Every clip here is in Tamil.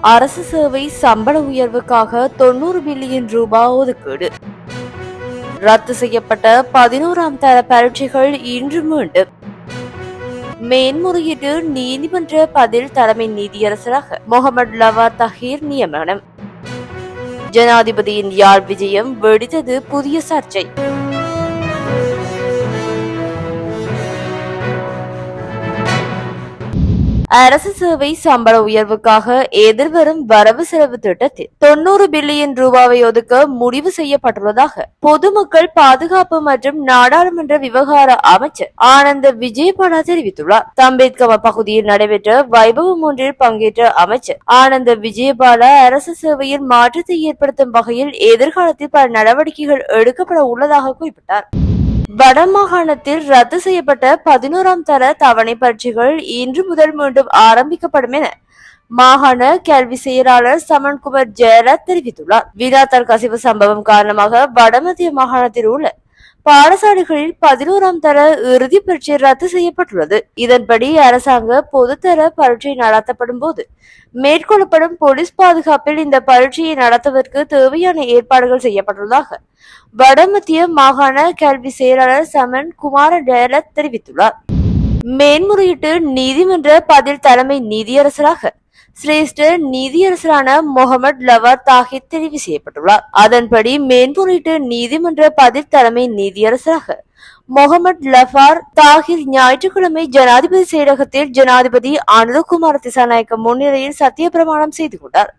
அரசு சேவை சம்பள உயர்வுக்காக தொண்ணூறு பில்லியன் ரூபாய் ஒதுக்கீடு. ரத்து செய்யப்பட்ட பதினோராம் தர பரீட்சைகள் இன்று மீண்டும். மேன்முறையீட்டு நீதிமன்ற பதில் தலைமை நீதியரசராக முகமது லவா தஹீர் நியமனம். ஜனாதிபதியின் யாழ் விஜயம் வெடித்தது புதிய சர்ச்சை. அரசு சேவை சம்பள உயர்வுக்காக எதிர்வரும் வரவு செலவு திட்டத்தில் தொண்ணூறு பில்லியன் ரூபாவை ஒதுக்க முடிவு செய்யப்பட்டுள்ளதாக பொதுமக்கள் பாதுகாப்பு மற்றும் நாடாளுமன்ற விவகார அமைச்சர் ஆனந்த விஜயபாலா தெரிவித்துள்ளார். தம்பேத்கவ பகுதியில் நடைபெற்ற வைபவம் ஒன்றில் பங்கேற்ற அமைச்சர் ஆனந்த விஜயபாலா அரசு சேவையில் மாற்றத்தை ஏற்படுத்தும் வகையில் எதிர்காலத்தில் பல நடவடிக்கைகள் எடுக்கப்பட உள்ளதாக குறிப்பிட்டார். வடமாகாணத்தில் ரத்து செய்யப்பட்ட பதினோராம் தர தவணை பரீட்சைகள் இன்று முதல் மீண்டும் ஆரம்பிக்கப்படும் என மாகாண கல்வி செயலாளர் சமன்குமார் ஜெயலத் தெரிவித்துள்ளார். வினாத்தாள் கசிவு சம்பவம் காரணமாக வடமத்திய மாகாணத்தில் உள்ள பாடசாலைகளில் பதினோராம் தர இறுதி பரீட்சை ரத்து செய்யப்பட்டுள்ளது. இதன்படி அரசாங்க பொதுத்தர பரீட்சை நடத்தப்படும் போது மேற்கொள்ளப்படும் போலீஸ் பாதுகாப்பில் இந்த பரீட்சையை நடத்துவதற்கு தேவையான ஏற்பாடுகள் செய்யப்பட்டுள்ளதாக வடமத்திய மாகாண கல்வி செயலாளர் சமன் குமார டயலத் தெரிவித்துள்ளார். மேன்முறையீட்டு நீதிமன்ற பதில் தலைமை நீதியரசராக சிரேஷ்ட நீதியரசரான முகமது லவார் தாஹித் தெரிவு செய்யப்பட்டுள்ளார். அதன்படி மேன்முறையீட்டு நீதிமன்ற பதில் தலைமை நீதியரசராக முகமது லஃபார் தாஹிர் ஞாயிற்றுக்கிழமை ஜனாதிபதி செயலகத்தில் ஜனாதிபதி அனுரகுமார் திசாநாயக்க முன்னிலையில் சத்திய பிரமாணம் செய்து கொண்டார்.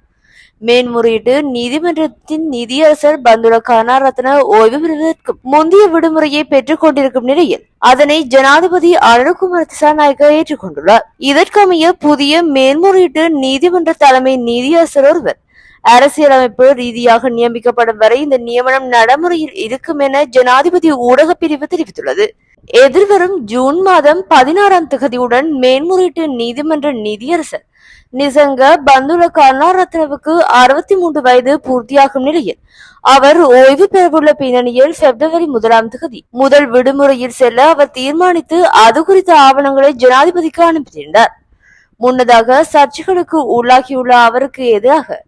மேன்முறையீட்டு நீதிமன்றத்தின் நிதியரசர் பந்துல கருணாரத்ன ஓய்வு பெறுவதற்கு முந்தைய விடுமுறையை பெற்றுக் கொண்டிருக்கும் நிலையில் அதனை ஜனாதிபதி அருண்குமார் திசாநாயக்க ஏற்றுக்கொண்டுள்ளார். இதற்கமைய புதிய மேன்முறையீட்டு நீதிமன்ற தலைமை நீதியரசர் ஒருவர் அரசியலமைப்பு ரீதியாக நியமிக்கப்படும் வரை இந்த நியமனம் நடைமுறையில் இருக்கும் என ஜனாதிபதி ஊடக பிரிவு தெரிவித்துள்ளது. எதிர்வரும் ஜூன் மாதம் பதினாறாம் தகுதியுடன் மேன்முறையீட்டு நீதிமன்ற நீதியரசர் நிசங்க பந்துல கருணாரத்னவுக்கு அறுபத்தி மூன்று வயது பூர்த்தியாகும் நிலையில் அவர் ஓய்வு பெறவுள்ள பின்னணியில் பிப்ரவரி முதலாம் தகுதி. முதல் விடுமுறையில் செல்ல அவர் தீர்மானித்து அது குறித்த ஆவணங்களை ஜனாதிபதிக்கு அனுப்பியிருந்தார். முன்னதாக சர்ச்சைகளுக்கு உள்ளாகியுள்ள அவருக்கு எதிராக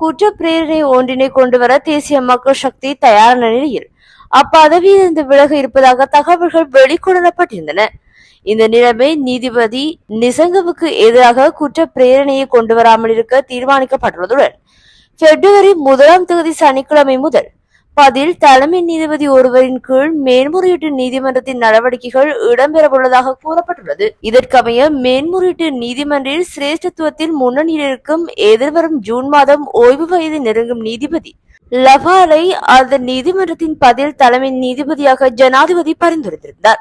குற்ற பிரேரணை ஒன்றினை கொண்டுவர தேசிய மக்கள் சக்தி தயாரான நிலையில் அப்பதவியிலிருந்து விலக இருப்பதாக தகவல்கள் வெளிக்கொணரப்பட்டிருந்தன. இந்த நிலைமை நீதிபதி நிசங்கவுக்கு எதிராக குற்ற பிரேரணையை கொண்டு வராமல் இருக்க தீர்மானிக்கப்பட்டுள்ளதுடன் பிப்ரவரி முதலாம் தேதி சனிக்கிழமை முதல் பதில் தலைமை நீதிபதி ஒருவரின் கீழ் மேன்முறையீட்டு நீதிமன்றத்தின் நடவடிக்கைகள் இடம்பெறவுள்ளதாக கூறப்பட்டுள்ளது. இதற்கமைய மேன்முறையீட்டு நீதிமன்றில் சிரேஷ்டத்துவத்தில் முன்னணியில் இருக்கும் எதிர்வரும் ஜூன் மாதம் ஓய்வு வயது நெருங்கும் நீதிபதி லவாலை அந்த நீதிமன்றத்தின் பதில் தலைமை நீதிபதியாக ஜனாதிபதி பரிந்துரைத்திருந்தார்.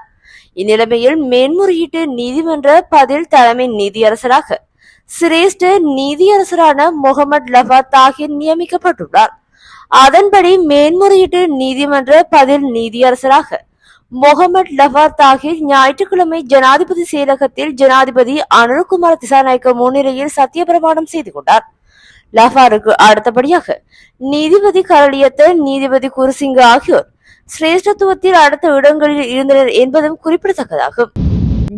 இந்நிலைமையில் மேன்முறையீட்டு நீதிமன்ற பதில் தலைமை நீதியரசராக சிரேஷ்ட நீதியரசரான முகமது லஃபா தாகிர் நியமிக்கப்பட்டுள்ளார். அதன்படி மேன்முறையீட்டு நீதிமன்ற பதில் நீதியரசராக முகமது லவா தாகிர் ஞாயிற்றுக்கிழமை ஜனாதிபதி செயலகத்தில் ஜனாதிபதி அனுர்குமார் திசாநாயக்க முன்னிலையில் சத்திய பிரமாணம் செய்து கொண்டார். லஃபாருக்கு அடுத்தபடியாக நீதிபதி கரளியத்த நீதிபதி குருசிங்க ஆகியோர் சிரேஷ்டத்துவத்தில் அடுத்த இடங்களில் இருந்தனர் என்பதும் குறிப்பிடத்தக்கதாகும்.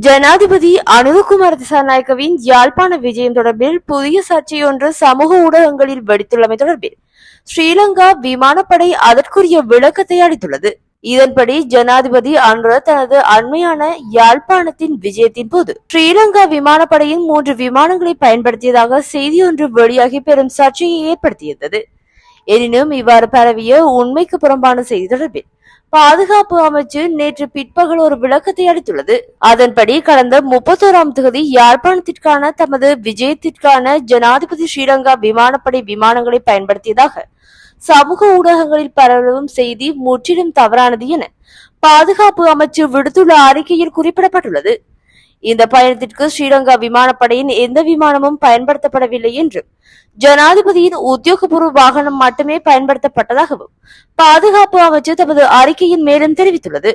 ஜனாதிபதி அனுரகுமார் திசாநாயக்கவின் யாழ்ப்பாண விஜயம் தொடர்பில் புதிய சர்ச்சையொன்று சமூக ஊடகங்களில் வெடித்துள்ளமை தொடர்பில் ஸ்ரீலங்கா விமானப்படை அதற்குரிய விளக்கத்தை அளித்துள்ளது. இதன்படி ஜனாதிபதி அன்று தனது அண்மையான யாழ்ப்பாணத்தின் விஜயத்தின் போது ஸ்ரீலங்கா விமானப்படையின் மூன்று விமானங்களை பயன்படுத்தியதாக செய்தி ஒன்று வெளியாகி பெரும் சர்ச்சையை ஏற்படுத்தியிருந்தது. எனினும் இவ்வாறு பரவிய உண்மைக்கு புறம்பான செய்தி தொடர்பில் பாதுகாப்பு அமைச்சு நேற்று பிற்பகல் ஒரு விளக்கத்தை அளித்துள்ளது. அதன்படி கடந்த முப்பத்தோராம் தேதி யாழ்ப்பாணத்திற்கான தமது விஜயத்திற்கான ஜனாதிபதி ஸ்ரீலங்கா விமானப்படை விமானங்களை பயன்படுத்தியதாக சமூக ஊடகங்களில் பரவும் செய்தி முற்றிலும் தவறானது என பாதுகாப்பு அமைச்சு விடுத்துள்ள அறிக்கையில் குறிப்பிடப்பட்டுள்ளது. இந்த பயணத்திற்கு ஸ்ரீலங்கா விமானப்படையின் எந்த விமானமும் பயன்படுத்தப்படவில்லை என்றும் ஜனாதிபதியின் உத்தியோகபூர்வ வாகனம் மட்டுமே பயன்படுத்தப்பட்டதாகவும் பாதுகாப்பு அமைச்சு தமது அறிக்கையின் மேலும் தெரிவித்துள்ளது.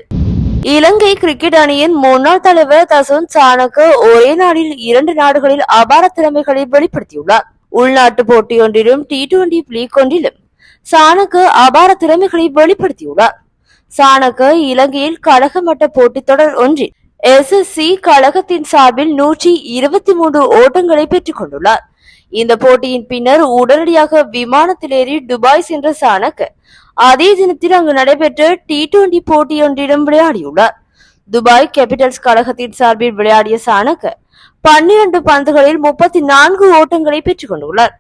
இலங்கை கிரிக்கெட் அணியின் முன்னாள் தலைவர் தசுன் சானக்கு ஒரே நாளில் இரண்டு நாடுகளில் அபார திறமைகளை வெளிப்படுத்தியுள்ளார். உள்நாட்டு போட்டியொன்றிலும் டி டுவெண்டி லீக் ஒன்றிலும் சாணக்கு அபார திறமைகளை வெளிப்படுத்தியுள்ளார். சாணக்க இலங்கையில் கழகமட்ட போட்டித் தொடர் ஒன்றில் எஸ் எஸ் சி கழகத்தின் சார்பில் நூற்றி இருபத்தி மூன்று ஓட்டங்களை பெற்றுக் கொண்டுள்ளார். இந்த போட்டியின் பின்னர் உடனடியாக விமானத்தில் ஏறி துபாய் சென்ற சாணக்கு அதே தினத்தில் அங்கு நடைபெற்ற டி டுவெண்டி போட்டியொன்றிடம் விளையாடியுள்ளார். துபாய் கேபிட்டல்ஸ் கழகத்தின் சார்பில் விளையாடிய சாணக்கு பன்னிரண்டு பந்துகளில் முப்பத்தி நான்கு ஓட்டங்களை பெற்றுக் கொண்டுள்ளார்.